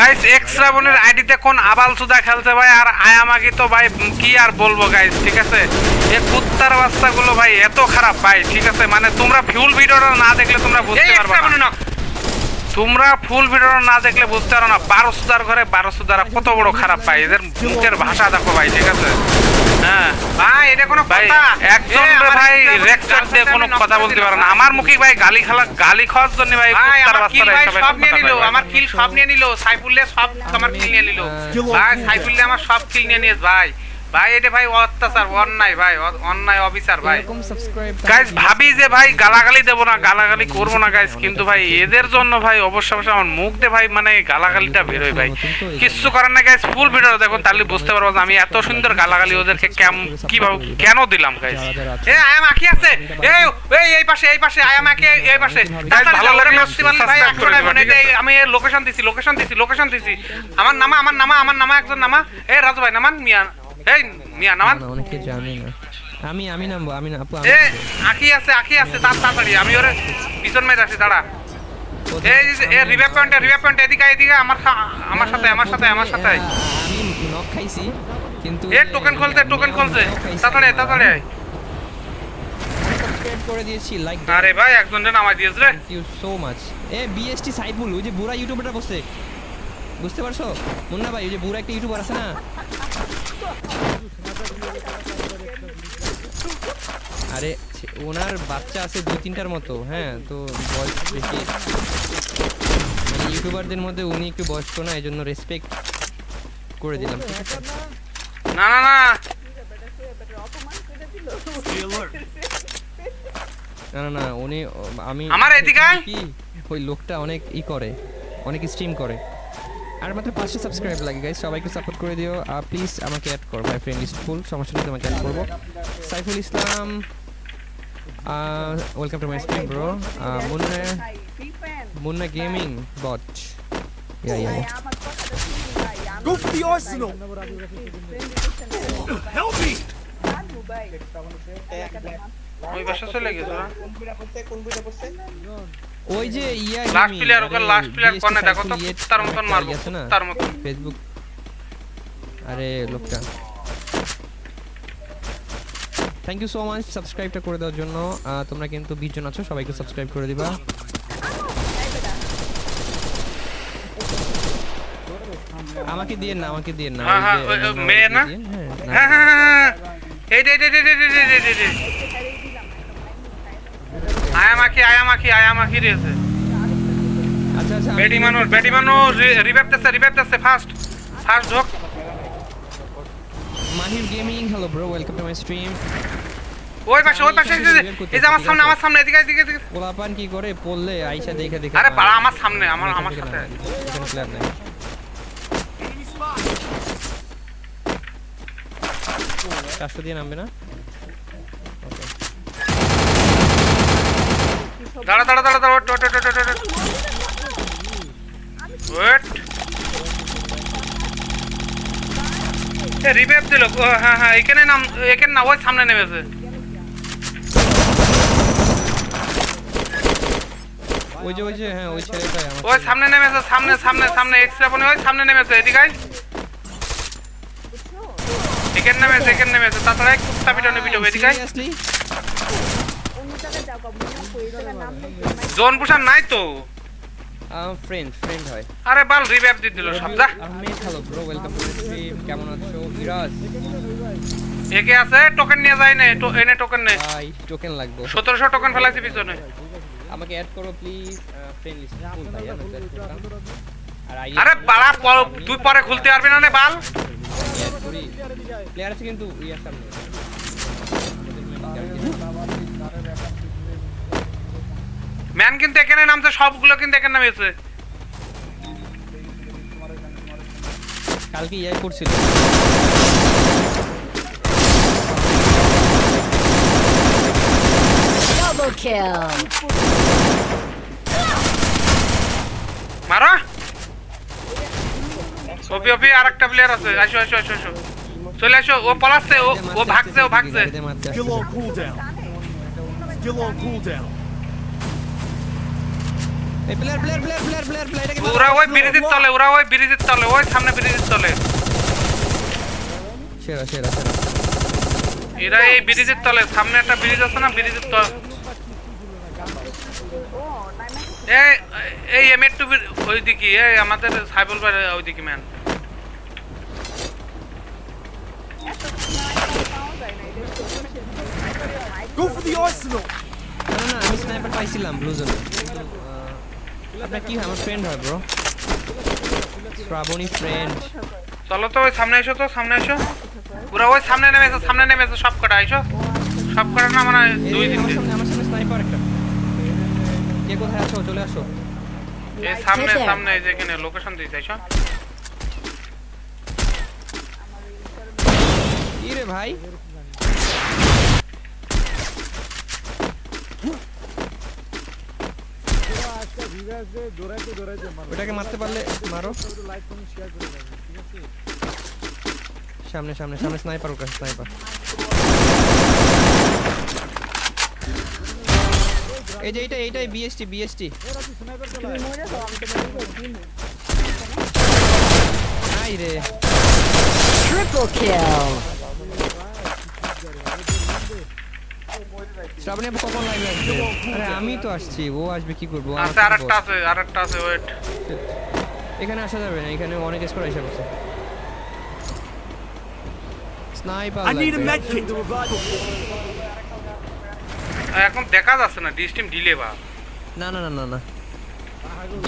Guys extra বোনের আইডিতে কোন আবাল সুদা খেলছে ভাই? আর আয়ামাকি তো ভাই কি আর বলব গাইস ঠিক আছে? এ কুত্তার বাচ্চাগুলো ভাই এত খারাপ ভাই ঠিক আছে? মানে তোমরা ফিউল ভিডিওটা না দেখলে তোমরা বুঝতে পারবে না। তোমরা ফুল ভিডিও না দেখলে বুঝতে পারো না বারো সুদার ঘরে বারো সুদারা কত বড় খারাপ ভাই। এদের মুখের ভাষা দেখো ভাই ঠিক আছে? হ্যাঁ। ভাই এটা কোনো কথা। একজন আমার ভাই রেকচার দিয়ে কোনো কথা বলতে। পারে না। আমার মুখে ভাই গালি খালা গালি খাওয়ার জন্য ভাই ভাই কুত্তার আমার কিল বাচ্চারা এসব সব নিয়ে নিল। আমার কিল সব নিয়ে নিল সাইফুল্লে সব আমার কিল নিয়ে নিল। ভাই সাইফুল্লে আমার সব কিল নিয়ে নিয়েছে ভাই। ভাই এটা ভাই অত্যাচার অন্যায় ভাই অন্যায় অবিচার ভাই। ভাবি যে ভাই গালাগালি দেবো না গালাগালি করব না গাইস কিন্তু ভাই এদের জন্য ভাই অবশ্য অবশ্যই আমার মুখ দিয়ে ভাই মানে গালাগালিটা বেরোয় ভাই। কিচ্ছু করার না গাইস ফুল ভিডিও দেখো তাহলে বুঝতে পারব আমি এত সুন্দর গালাগালি ওদেরকে কেম কীভাবে কেন দিলাম গাইস এ আয়াম আকি আছে। এই এই এই পাশে এই পাশে আয়াম আকি এই পাশে। ভালো লাগলে আমি লোকেশন দিছি লোকেশন দিছি লোকেশন দিছি। আমার নামা আমার নামা আমার নামা একজন নামা। এই রাজু ভাই নামান মিয়া এই মিয়া নামান। অনেকে জানে না। আমি আমি নামবো আমি না আপু এ। আকি আছে আকি আছে তার তাড়াতাড়ি আমি ওরে পিছন মেরে আসি দাঁড়া। এই এ রিভাইভ পয়েন্টে রিভাইভ পয়েন্ট এদিকে এদিকে আমার আমার সাথে আমার সাথে আমার সাথে আমি নক খাইছি কিন্তু এ টোকেন খুলতে টোকেন খুলতে। তাড়াতাড়ি তাড়াতাড়ি আয়। করে দিয়েছি লাইক আরে ভাই একজন রে নামাই দিয়েছ রে। থ্যাংক ইউ সো মাচ এ বিএসটি সাইফুল ওই যে বুড়া ইউটিউবারটা বসে বুঝতে পারছ? মুন্না ভাই ওই যে বুড়া একটা ইউটিউবার আছে না? আরে ওনার বাচ্চা আছে দু তিনটার মতো হ্যাঁ তো বয়স বেশি মানে ইউটিউবারদের মধ্যে উনি একটু বয়স্ক না এই জন্য রেসপেক্ট করে দিলাম না না না! না না না উনি আমি আমার এদিকে কি ওই লোকটা অনেক ই করে অনেক স্ট্রিম করে। আর মাত্র পাঁচশো সাবস্ক্রাইব লাগে গাইস সবাইকে সাপোর্ট করে দিও। প্লিজ আমাকে অ্যাড করো মাই ফ্রেন্ড লিস্ট ফুল সমস্যা নেই তোমাকে অ্যাড করব। Saiful Islam welcome to my stream bro Munna Munna gaming bot yeah yeah Go for the arsenal! Help me! ওই বাসা চলে গেছে না? ওই যে yeah last player okay last player কোনে দেখো তো তার মতন মারবো তার মতন ফেসবুক আরে লোকটা থ্যাংক ইউ সো মাচ সাবস্ক্রাইবটা করে দেওয়ার জন্য তোমরা কিন্তু বিশ জন আছো সবাইকে সাবস্ক্রাইব করে দিবা আমাকে দিয়ে না আমাকে দিয়ে না হ্যাঁ, হ্যাঁ, মেয়ে না? হ্যাঁ। হ্যাঁ হ্যাঁ হ্যাঁ, হ্যাঁ এই আয়ামাখি আয়ামাখি আয়ামাখি রয়েছে আচ্ছা, আচ্ছা, ব্যাটি মানুষ মানুষ fast fast Mahir gaming hello bro welcome to my stream ওই পাশে ওই পাশে এই যে আমার সামনে আমার সামনে এদিকে এদিকে কি করে পড়লে আইসা দেখে দেখে আরে পাড়া আমার সামনে আমার আমার সাথে প্লেয়ার দিয়ে নামবে না? দাঁড়া দাঁড়া দাঁড়া দাঁড়া wait wait wait wait wait এ রিভাইভ দিল। হ্যাঁ হ্যাঁ এখানে নাম এখানে না ওই সামনে নেমেছে। ওই যে ওই যে হ্যাঁ ওই ছেলেটাই আমার ওই সামনে নেমেছে সামনে সামনে সামনে এক্সট্রা পনি ওই সামনে নেমেছে এদিকে। এখানে নেমেছে এখানে নেমেছে তাছাড়া এক কুত্তা পিটানো পিটাবো এদিকে জোন পুষার নাই তো? ফ্রেন্ড ফ্রেন্ড হয়। আরে বাল রিভাইভ দিয়ে দিল সব যা। Hello bro welcome to stream কেমন আছো? বিরাজ। একে আছে? টোকেন নিয়ে যায় না তো- এনে টোকেন নে। ভাই টোকেন লাগবে। সতেরোশো টোকেন ফেলাইছি পিছনে। আমাকে অ্যাড করো প্লিজ ফ্রেন্ড লিস্ট ফুল ভাই আমি। আর বাড়া তুই পরে খুলতে পারবি না রে বাল। প্লেয়ার আছে কিন্তু ইয়ার সামনে ম্যান কিন্তু এখানে নামছে সবগুলো কিন্তু এখানে নামিয়েছে কালকে ইয়াই করছিল Double kill. মারো ওপি ওপি আর একটা প্লেয়ার আছে আসো আসো আসো আসো চলে আসো ও পলাচ্ছে ও ও ভাগছে ও ভাগছে গাড়িতে মারতে Skill আসতেছে। on cooldown. Skill on cooldown. এই player player player player player player এটাকে মারো। ওরা ওই ব্রিজের তলে ওরা ওই ব্রিজের তলে ওই সামনে ব্রিজের তলে। সেরা সেরা সেরা। এরা এই ব্রিজের তলে সামনে একটা ব্রিজ আছে না ব্রিজের তলে। এই এই এম টু ওইদিকে এই আমাদের সাইবল ওইদিকে man Go for the arsenal. না না না আমি স্নাইপার পাইছিলাম ব্লু জোনে আপনার কি আমার ফ্রেন্ড হয় ব্রো শ্রাবণী ফ্রেন্ড চলো তো ওই সামনে এসো তো সামনে এসো। ওরা ওই সামনে নেমেছে সামনে নেমেছে সব কটা এসো সব কটা না মানে দুই আমার তিনটে সামনে আমার সামনে স্নাইপার একটা। কে কোথায় আছো চলে আসো। এই সামনে সামনে এই যেখানে লোকেশন দিয়েছে এসো কি রে ভাই? ওটাকে মারতে পারলে মারো। সামনে সামনে সামনে স্নাইপার ওটা স্নাইপার এই যে এইটা, এইটাই বিএসটি বিএসটি নাই রে Triple kill. শ্রাবণী আপু কখন লাইভে আসবে? আরে আমি তো আসছি ও আসবে কি করব? আছে আরেকটা আছে আরেকটা আছে ওয়েট এখানে আসা যাবে না এখানে অনেক স্কোর এসে গেছে sniper I need a med kit. এখন দেখা যাচ্ছে না ডিস্টিম ডিলে বা। না না না না না।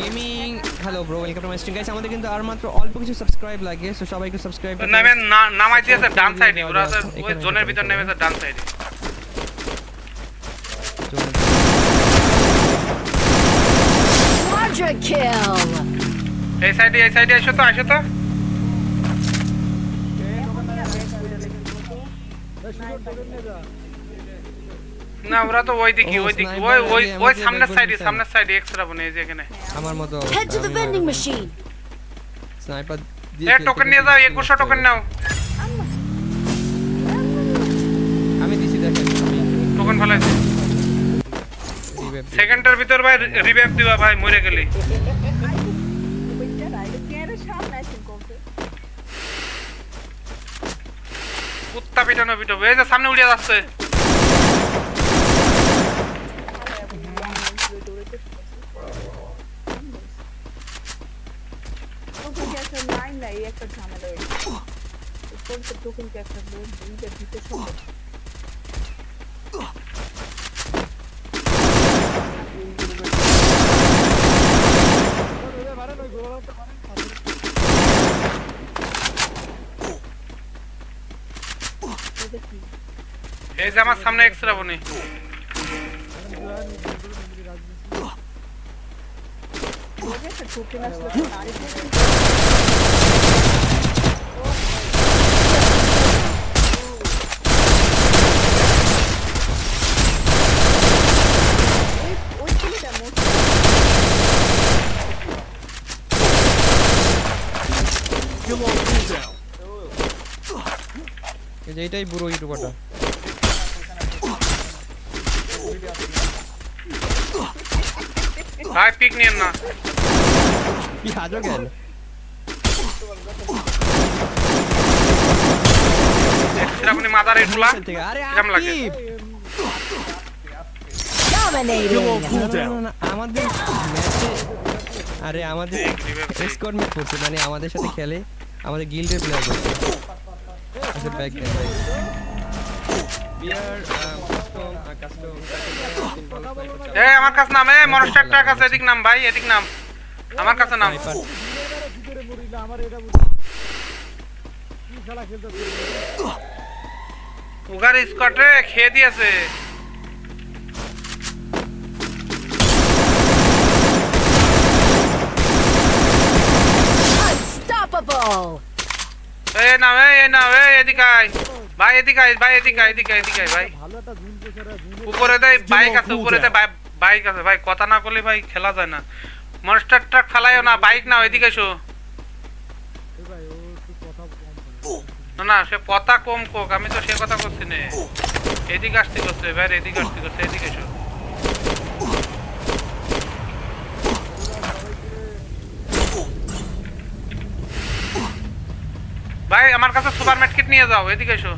Gaming hello bro welcome to my stream guys আমাদের কিন্তু আর মাত্র অল্প কিছু সাবস্ক্রাইব লাগে সো সবাই একটু সাবস্ক্রাইব নামে নামাই দিয়েছে ডান সাইডে ওরা আছে ওই জোনের ভিতর নেমেছে ডান সাইডে Quadra kill. এই সাইডে এই সাইডে এসো তো আসো তো। না ওরা তো ওই দিকে ও, ওই দিকে ওই ওই দিয়ে ওই সামনের সাইডে। সামনের সাইডে এক্সট্রা বনে এই যে এখানে। আমার মতো Head to the vending machine. Sniper A token নিয়ে যাও একুশশো টোকেন নাও। আমি দিছি দেখেন। টোকেন ফেলাইছি সেকেন্ডের ভিতর ভাই রিভাইভ দিবা ভাই, মরে গেলি। কুত্তা পিটানো পিটাবো। এই যে সামনে উড়িয়ে যাচ্ছে। একটা ঝামেলা হয়েছে একটা লোক দুইটা দিতে সম্ভব এই যে আমার সামনে এক্সট্রা বনি। টোকেন আসলে তো আরেক ওই ছেলেটা মোট Kill on cooldown. এই যে এইটাই বুড়ো ইউটিউবারটা ভাই পিক নিয়েন না। কি হাজো মাদার এটুলা আরে কেমন লাগে? আমাদের আরে আমাদের স্কোর ম্যাচ করছে মানে আমাদের সাথে খেলে আমাদের গিল্ডের প্লেয়ার দেন ভাই বিয়ার কাস্টম কাস্টম এই আমার কাছে নাম এই মনস্টারটার কাছে এদিক নাম ভাই এদিক নাম। আমার কাছে নাম। উগার স্কটে খেয়ে দিয়েছে। Unstoppable. নাম এই এই নাম এই এদিকে আয়। ভাই, এদিকে ভাই, এদিকে এদিকে এদিকে আয়, ভাই। উপরে দেয়, বাইক আছে, উপরে দেয় বাইক আছে। ভাই, কথা না করলে ভাই খেলা যায় না। মনস্টার ট্রাক ফেলাইও না, বাইক না এদিকে এসো। না না, সে কথা কম কোক, আমি তো সে কথা করছি না। এদিকে আসতে করছে, ভাই, এদিকে আসতে করছে, এদিকে এসো। ভাই, আমার কাছে সুপার কিট নিয়ে যাও, এদিকে এসো।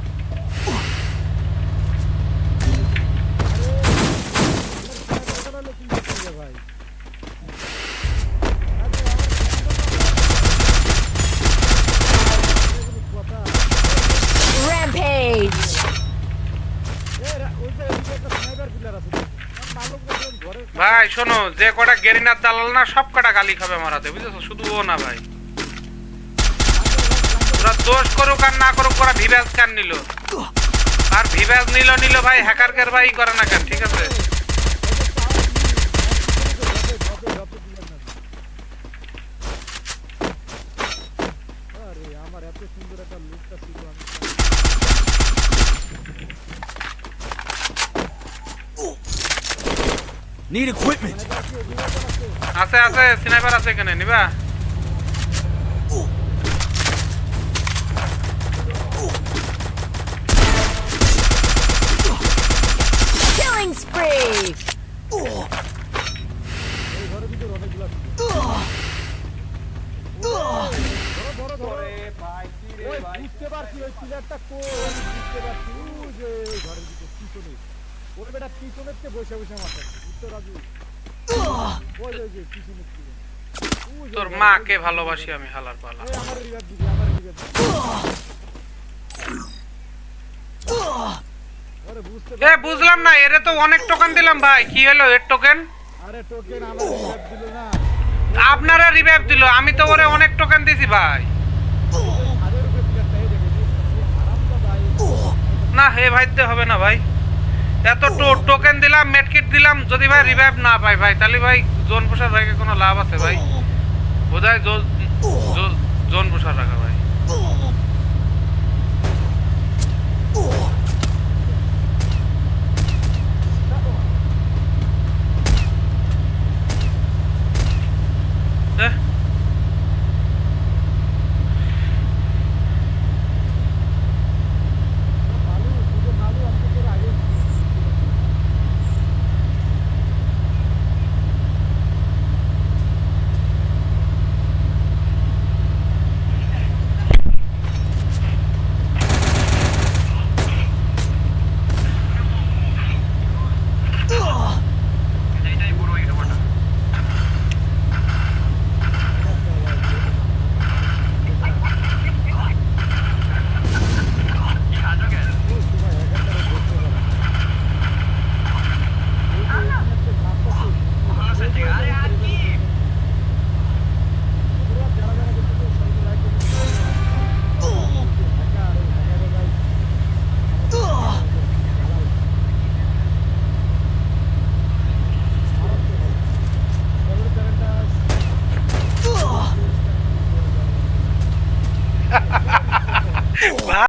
ভাই, শোনো, যে কটা গেরিনার দালাল না সব কটা গালি খাবে আমার হাতে, বুঝেছ? শুধু ও না, ভাই। ওরা দোষ করুক আর না করুক ওরা ভিভ্যাস কেন নিল? আর ভিভ্যাস নিল নিল ভাই হ্যাকারকের ভাই করে না কেন ঠিক আছে? Need equipment. আছে আছে স্নাইপার আছে এখানে নিবা? বুঝতে পারছি ওই কোন বুঝতে পারছি। ওই যে ওই ঘরের ভিতরে পিছনে। ওর বেটা পিছনের বসে বসে মারতেছে বুঝতে রাজু ওই যে ওই যে পিছনের থেকে তোর ঘরের মাকে ভালোবাসি আমি হালার পালা। আমার রিভার দিবি আমার রিভার দিবি এ বুঝলাম না এরে তো অনেক টোকেন দিলাম ভাই। কি হলো এর টোকেন আরে টোকেন আমার রিভার দিল না। আপনারা রিভাইভ দিল আমি তো ওরে অনেক টোকেন দিছি ভাই হাজার রুপে প্লেয়ারটা এই দেখে আরামটা ভাই না হে ভাইতে হবে না ভাই। এত টোকেন দিলাম মেডকিট দিলাম যদি ভাই রিভাইভ না পাই ভাই তাহলে ভাই জোন প্রসাদ রাখে কোনো লাভ আছে ভাই। বোধ বোধহয় রাখা জো-